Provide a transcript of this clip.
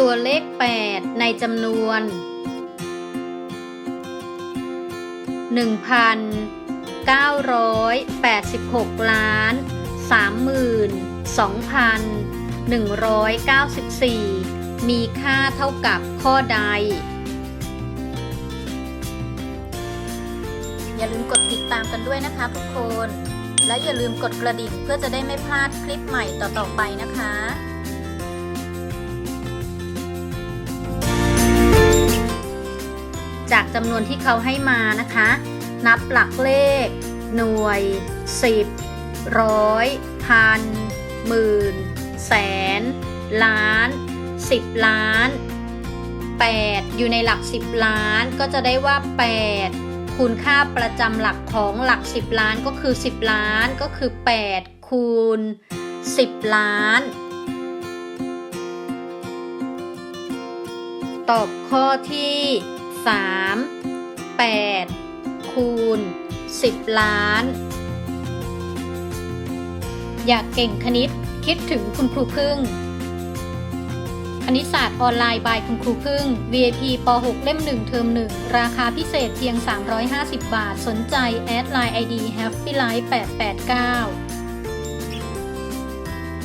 ตัวเลข 8 ในจำนวน 1,986 ล้าน 32,194 มีค่าเท่ากับข้อใด อย่าลืมกดติดตามกันด้วยนะคะทุกคน และอย่าลืมกดกระดิ่งเพื่อจะได้ไม่พลาดคลิปใหม่ต่อๆไปนะคะ จากจำนวนที่เขาให้มานะคะ นับหลักเลข หน่วย 10 ร้อยพันหมื่น แสน ล้าน 10 ล้าน 8 อยู่ในหลัก 10 ล้านก็จะได้ว่า 8 คูณค่าประจำหลักของหลัก 10 ล้านก็คือ 10 ล้านก็คือ 8 คูณ 10 ล้าน ตอบข้อที่ 3 8 คูณ 10 ล้าน อยากเก่งคณิตคิดถึงคุณครูพึ่ง คณิตศาสตร์ออนไลน์บายคุณครูพึ่ง VIP ป .6 เล่ม 1 เทอม 1 ราคาพิเศษเพียง 350 บาท สนใจ แอดไลน์ ID Happy Life 889